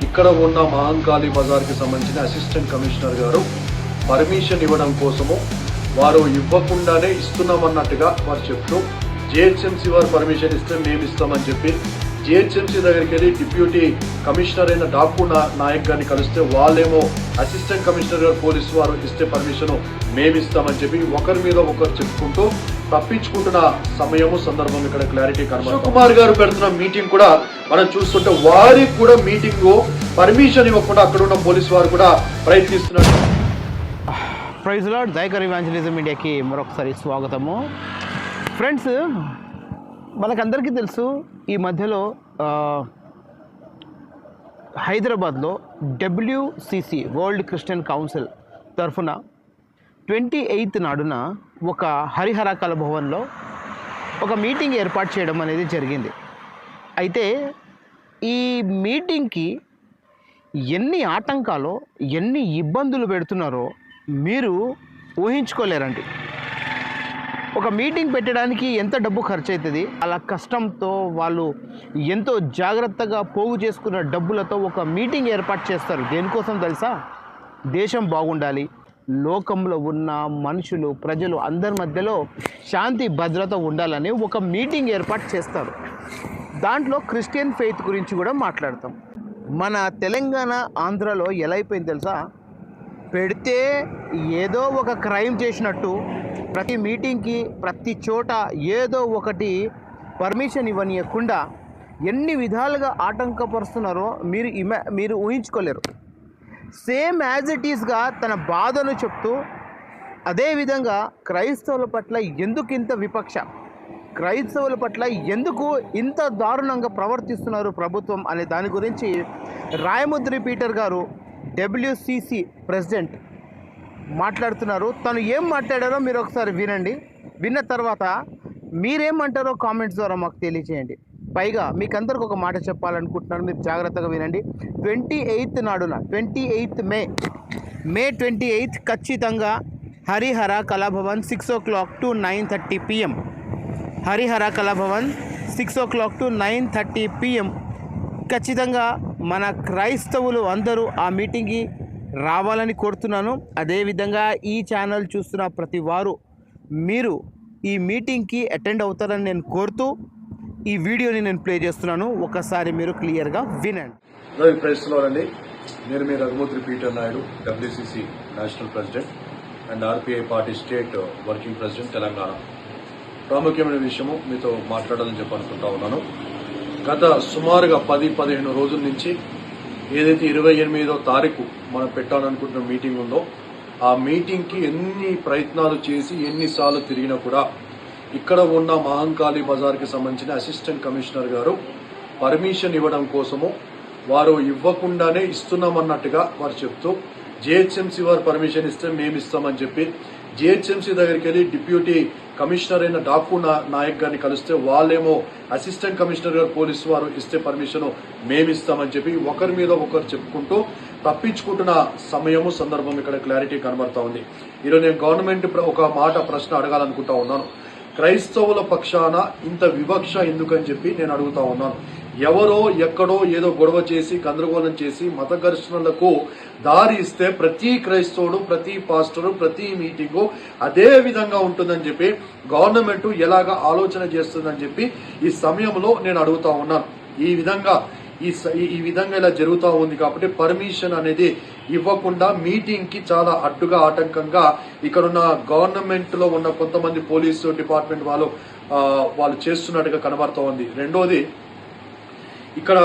ఇక్కడ ఉన్న మహంకాళి బజార్కి సంబంధించిన అసిస్టెంట్ కమిషనర్ గారు పర్మిషన్ ఇవ్వడం కోసము వారు ఇవ్వకుండానే ఇస్తున్నామన్నట్టుగా వారు చెప్తూ జిహెచ్ఎంసీ వారు పర్మిషన్ ఇస్తే మేము ఇస్తామని చెప్పి జిహెచ్ఎంసీ దగ్గరికి వెళ్ళి డిప్యూటీ కమిషనర్ అయిన డాకు నాయక్ గారిని కలిస్తే వాళ్ళేమో అసిస్టెంట్ కమిషనర్ గారు పోలీసు వారు ఇస్తే పర్మిషన్ మేము ఇస్తామని చెప్పి ఒకరి మీద ఒకరు చెప్పుకుంటూ తప్పించుకుంటున్న సమయము సందర్భం ఇక్కడ క్లారిటీ కనబడుతుంది. కుమార్ గారు పెడుతున్న మీటింగ్ కూడా మనం చూస్తుంటే వారికి కూడా మీటింగ్ పర్మిషన్ ఇవ్వకుండా అక్కడ ఉన్న పోలీసు వారు కూడా ప్రయత్నిస్తున్నారు. ప్రైజ్ లాడ్ దైకర్ ఇవాంజలిజం ఇండియాకి మరొకసారి స్వాగతము. ఫ్రెండ్స్ మనకందరికీ తెలుసు ఈ మధ్యలో హైదరాబాద్లో డబ్ల్యూసిసి వరల్డ్ క్రిస్టియన్ కౌన్సిల్ తరఫున ట్వంటీ ఎయిత్ నాడున ఒక హరిహర కళ భవన్లో ఒక మీటింగ్ ఏర్పాటు చేయడం అనేది జరిగింది. అయితే ఈ మీటింగ్కి ఎన్ని ఆటంకాలు ఎన్ని ఇబ్బందులు పెడుతున్నారో మీరు ఊహించుకోలేరండి. ఒక మీటింగ్ పెట్టడానికి ఎంత డబ్బు ఖర్చు అవుతుంది అలా కష్టంతో వాళ్ళు ఎంతో జాగ్రత్తగా పోగు చేసుకున్న డబ్బులతో ఒక మీటింగ్ ఏర్పాటు చేస్తారు. దేనికోసం తెలుసా? దేశం బాగుండాలి. లోకంలో ఉన్న మనుషులు ప్రజలు అందరి మధ్యలో శాంతి భద్రత ఉండాలని ఒక మీటింగ్ ఏర్పాటు చేస్తారు. దాంట్లో క్రిస్టియన్ ఫెయిత్ గురించి కూడా మాట్లాడతాం. మన తెలంగాణ ఆంధ్రలో ఎలా అయిపోయింది తెలుసా? పెడితే ఏదో ఒక క్రైమ్ చేసినట్టు ప్రతి మీటింగ్కి ప్రతి చోట ఏదో ఒకటి పర్మిషన్ ఇవ్వనీయకుండా ఎన్ని విధాలుగా ఆటంకపరుస్తున్నారో మీరు ఇమా మీరు ఊహించుకోలేరు. సేమ్ యాజ్ ఇట్ ఈస్గా తన బాధను చెప్తూ అదేవిధంగా క్రైస్తవుల పట్ల ఎందుకు ఇంత విపక్ష? క్రైస్తవుల పట్ల ఎందుకు ఇంత దారుణంగా ప్రవర్తిస్తున్నారు ప్రభుత్వం అనే దాని గురించి రాయముద్రి పీటర్ గారు డబ్ల్యూసిసి ప్రెసిడెంట్ మాట్లాడుతున్నారు. తను ఏం మాట్లాడారో మీరు ఒకసారి వినండి. విన్న తర్వాత మీరేమంటారో కామెంట్స్ ద్వారా మాకు తెలియజేయండి పైగా మీకు అందరికి ఒక మాట చెప్పాలనుకుంటున్నాను. మీరు జాగ్రత్తగా వినండి. Twenty eighth నాడున twenty eighth May May twenty eighth ఖచ్చితంగా Harihara Kalabhavan six o'clock to nine thirty PM Harihara Kalabhavan six o'clock to nine thirty PM ఖచ్చితంగా మన క్రైస్తవులు అందరూ ఆ మీటింగ్కి రావాలని కోరుతున్నాను. అదేవిధంగా ఈ ఛానల్ చూస్తున్న ప్రతి వారు మీరు ఈ మీటింగ్కి అటెండ్ అవుతారని నేను కోరుతూ ఈ వీడియోని నేను ప్లే చేస్తున్నాను. ఒకసారి మీరు క్లియర్గా వినండి. రవి ప్రెస్లోనండి నేను మీ Raghumurthy Peter Naidu WCC national president and RPI party state working president Telangana. ప్రాముఖ్యమైన విషయము మీతో మాట్లాడాలని చెప్పి అనుకుంటా ఉన్నాను. గత సుమారుగా పది పదిహేను రోజుల నుంచి ఏదైతే ఇరవై ఎనిమిదో తారీఖు మనం పెట్టాలనుకుంటున్న మీటింగ్ ఉందో ఆ మీటింగ్కి ఎన్ని ప్రయత్నాలు చేసి ఎన్నిసార్లు తిరిగినా కూడా ఇక్కడ ఉన్న మహంకాళి బజార్కి సంబంధించిన అసిస్టెంట్ కమిషనర్ గారు పర్మిషన్ ఇవ్వడం కోసము వారు ఇవ్వకుండానే ఇస్తున్నామన్నట్టుగా వారు చెప్తూ జిహెచ్ఎంసీ వారు పర్మిషన్ ఇస్తే మేము ఇస్తామని చెప్పి జిహెచ్ఎంసీ దగ్గరికి వెళ్ళి డిప్యూటీ కమిషనర్ అయిన డాకు నాయక్ గారిని కలిస్తే వాళ్ళేమో అసిస్టెంట్ కమిషనర్ గారు పోలీసు వారు ఇస్తే పర్మిషన్ మేము ఇస్తామని చెప్పి ఒకరి మీద ఒకరు చెప్పుకుంటూ తప్పించుకుంటున్న సమయము సందర్భం ఇక్కడ క్లారిటీ కనబడతా ఉంది. ఈరోజు నేను గవర్నమెంట్ ఒక మాట ప్రశ్న అడగాలనుకుంటా ఉన్నాను. క్రైస్తవుల పక్షాన ఇంత వివక్ష ఎందుకని చెప్పి నేను అడుగుతా ఉన్నాను. ఎవరో ఎక్కడో ఏదో గొడవ చేసి గందరగోళం చేసి మత ఘర్షణలకు దారి ఇస్తే ప్రతి క్రైస్తవుడు ప్రతి పాస్టరు ప్రతి మీటింగు అదే విధంగా ఉంటుందని చెప్పి గవర్నమెంట్ ఎలాగ ఆలోచన చేస్తుందని చెప్పి ఈ సమయంలో నేను అడుగుతా ఉన్నాను ఈ విధంగా ఈ స- ఈ- విధంగా ఇలా జరుగుతూ ఉంది కాబట్టి పర్మిషన్ అనేది ఇవ్వకుండా మీటింగ్కి చాలా అడ్డుగా ఆటంకంగా ఇక్కడ ఉన్న గవర్నమెంట్లో ఉన్న కొంతమంది పోలీసు డిపార్ట్మెంట్ వాళ్ళు వాళ్ళు చేస్తున్నట్టుగా కనబడుతూ ఉంది. రెండోది ఇక్కడ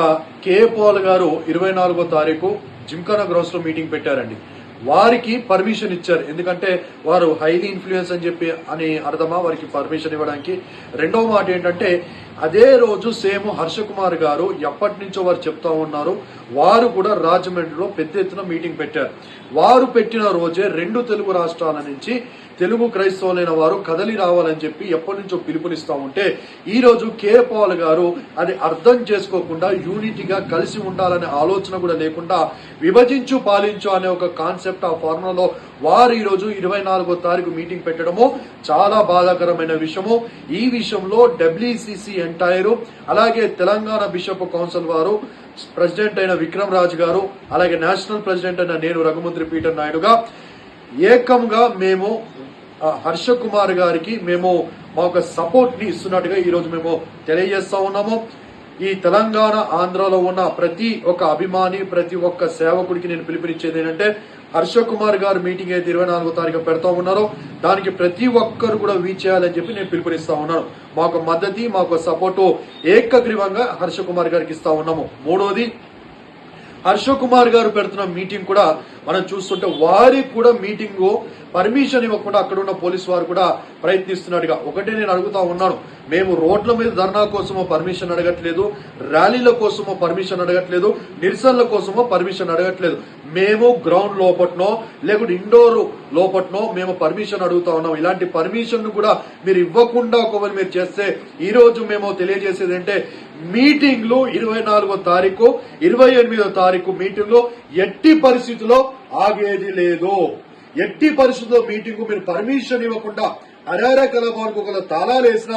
కేఏ పాల్ గారు ఇరవై నాలుగో తారీఖు జిమ్ఖానా గ్రౌండ్స్లో మీటింగ్ పెట్టారండి. వారికి పర్మిషన్ ఇచ్చారు. ఎందుకంటే వారు హైలీ ఇన్ఫ్లుయెన్స్ అని చెప్పి అని అర్థమా? వారికి పర్మిషన్ ఇవ్వడానికి. రెండవ మాట ఏంటంటే అదే రోజు సేమ్ హర్ష కుమార్ గారు ఎప్పటి నుంచో వారు చెప్తా ఉన్నారు. వారు కూడా రాజమండ్రిలో పెద్ద ఎత్తున మీటింగ్ పెట్టారు. వారు పెట్టిన రోజే రెండు తెలుగు రాష్ట్రాల నుంచి తెలుగు క్రైస్తవులైన వారు కదలి రావాలని చెప్పి ఎప్పటి నుంచో పిలుపునిస్తా ఉంటే ఈ రోజు కే పాల్ గారు అది అర్థం చేసుకోకుండా యూనిటీగా కలిసి ఉండాలనే ఆలోచన కూడా లేకుండా విభజించు పాలించు అనే ఒక కాన్సెప్ట్ ఆ ఫార్ములాలో. వారు ఈరోజు ఇరవై నాలుగో తారీఖు మీటింగ్ పెట్టడము చాలా బాధాకరమైన విషయము. ఈ విషయంలో డబ్ల్యూసిసి ఎంటైర్ అలాగే తెలంగాణ బిషప్ కౌన్సిల్ వారు ప్రెసిడెంట్ అయిన విక్రమ్ రాజ్ గారు అలాగే నేషనల్ ప్రెసిడెంట్ అయిన నేను రఘుమంత్రి పీటర్ నాయుడుగా ఏకంగా మేము హర్ష కుమార్ గారికి మేము మా యొక్క సపోర్ట్ని ఇస్తున్నట్టుగా ఈ రోజు మేము తెలియజేస్తా ఉన్నాము. ఈ తెలంగాణ ఆంధ్రలో ఉన్న ప్రతి ఒక్క అభిమాని ప్రతి ఒక్క సేవకుడికి నేను పిలుపునిచ్చేది ఏంటంటే హర్ష కుమార్ గారు మీటింగ్ అయితే ఇరవై నాలుగో తారీఖు పెడతా ఉన్నారో దానికి ప్రతి ఒక్కరు కూడా వీచ్ చేయాలని చెప్పి నేను పిలుపునిస్తా ఉన్నాను. మాకు మద్దతి మాకు సపోర్టు ఏకగ్రీవంగా హర్ష కుమార్ గారికి ఇస్తా ఉన్నాము. మూడోది హర్ష కుమార్ గారు పెడుతున్న మీటింగ్ కూడా మనం చూస్తుంటే వారికి కూడా మీటింగ్ పర్మిషన్ ఇవ్వకుండా అక్కడ ఉన్న పోలీసు వారు కూడా ప్రయత్నిస్తున్నట్టుగా ఒకటే నేను అడుగుతా ఉన్నాను. మేము రోడ్ల మీద ధర్నా కోసమో పర్మిషన్ అడగట్లేదు ర్యాలీల కోసమో పర్మిషన్ అడగట్లేదు నిరసనల కోసమో పర్మిషన్ అడగట్లేదు. మేము గ్రౌండ్ లోపట్నో లేకుంటే ఇండోర్ లోపట్నో మేము పర్మిషన్ అడుగుతా ఉన్నాం. ఇలాంటి పర్మిషన్ కూడా మీరు ఇవ్వకుండా ఒకవేళ మీరు చేస్తే ఈ రోజు మేము తెలియజేసేది అంటే మీటింగ్లు ఇరవై నాలుగో తారీఖు ఇరవై ఎనిమిదో తారీఖు మీటింగ్లో ఎట్టి పరిస్థితుల్లో ఆగేది లేదు. ఎట్టి పరిస్థితుల్లో మీటింగ్ మీరు పర్మిషన్ ఇవ్వకుండా అరార కలభవన్కు గల తాళాలు వేసిన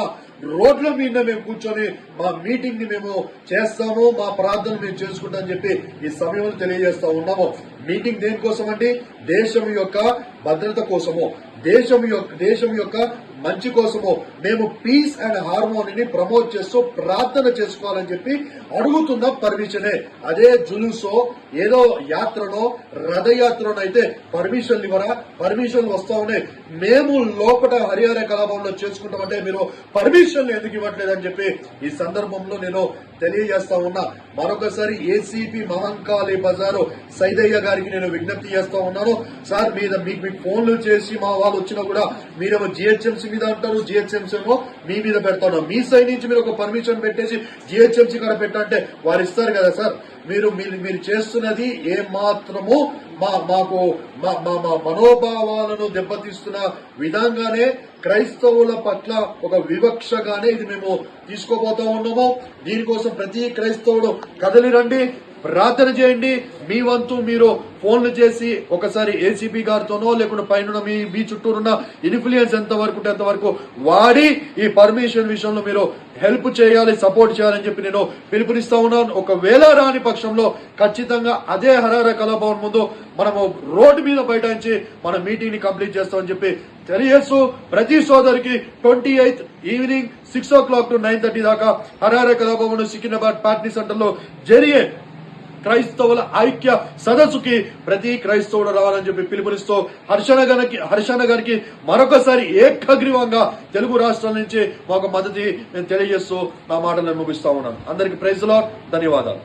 రోడ్ల మీద మేము కూర్చొని మా మీటింగ్ని మేము చేస్తాము మా ప్రార్థన మేము చేసుకుంటాం చెప్పి ఈ సమయంలో తెలియజేస్తా ఉన్నాము. మీటింగ్ దేనికోసం అండి దేశం యొక్క భద్రత కోసము. దేశం యొక్క దేశం యొక్క మంచి కోసము మేము పీస్ అండ్ హార్మోనీని ప్రమోట్ చేస్తూ ప్రార్థన చేసుకోవాలని చెప్పి అడుగుతున్న పర్మిషనే అదే జులుసో ఏదో యాత్రనో రథయాత్రనో అయితే పర్మిషన్లు ఇవ్వరా? పర్మిషన్లు వస్తా ఉన్నాయి మేము లోపల హరిహర కలాపంలో చేసుకుంటామంటే మీరు పర్మిషన్లు ఎందుకు ఇవ్వట్లేదని చెప్పి ఈ సందర్భంలో నేను తెలియజేస్తా ఉన్నా. మరొకసారి ఏసీపీ మహంకాళి బజారు సైదయ్య గారికి నేను విజ్ఞప్తి చేస్తా ఉన్నాను. సార్ మీద మీకు మీకు ఫోన్లు చేసి మా వాళ్ళు వచ్చినా కూడా మీరేమో జిహెచ్ఎంసీ మీద అంటారు జిహెచ్ఎంసీ ఏమో మీ మీద పెడతాను మీ సైడ్ నుంచి మీరు ఒక పర్మిషన్ పెట్టేసి జిహెచ్ఎంసీ కాడ పెట్టంటే వారు ఇస్తారు కదా సార్. మీరు మీరు మీరు చేస్తున్నది ఏ మాత్రము మా మాకు మా మా మా మనోభావాలను దెబ్బతీస్తున్న విధంగానే క్రైస్తవుల పట్ల ఒక వివక్షగానే ఇది మేము తీసుకోబోతా ఉన్నాము. దీనికోసం ప్రతి క్రైస్తవుడు కదలి రండి. ప్రార్థన చేయండి. మీ వంతు మీరు ఫోన్లు చేసి ఒకసారి ఏసీపీ గారితోనో లేకుంటే పైన మీ మీ చుట్టూరున్న ఇన్ఫ్లుయెన్స్ ఎంత వరకు ఉంటే అంతవరకు వాడి ఈ పర్మిషన్ విషయంలో మీరు హెల్ప్ చేయాలి సపోర్ట్ చేయాలని చెప్పి నేను పిలుపునిస్తా ఉన్నాను. ఒకవేళ రాని పక్షంలో ఖచ్చితంగా అదే హరహర కళాభవన్ ముందు మనము రోడ్డు మీద బయటించి మన మీటింగ్ని కంప్లీట్ చేస్తామని చెప్పి తెలియజేస్తూ ప్రతి సోదరికి twenty eighth evening six o'clock to nine thirty దాకా హరహర కళాభవన్ సికింద్రాబాద్ పార్టీ సెంటర్లో జరిగే క్రైస్తవుల ఐక్య సదస్సుకి ప్రతి క్రైస్తవుడు రావాలని చెప్పి పిలుపునిస్తూ హర్షణ గారికి హర్షణ గారికి మరొకసారి ఏకగ్రీవంగా తెలుగు రాష్ట్రాల నుంచి మాకు మద్దతు నేను తెలియజేస్తూ నా మాటలను ముగిస్తా ఉన్నాను. అందరికి ప్రైజ్లో ధన్యవాదాలు.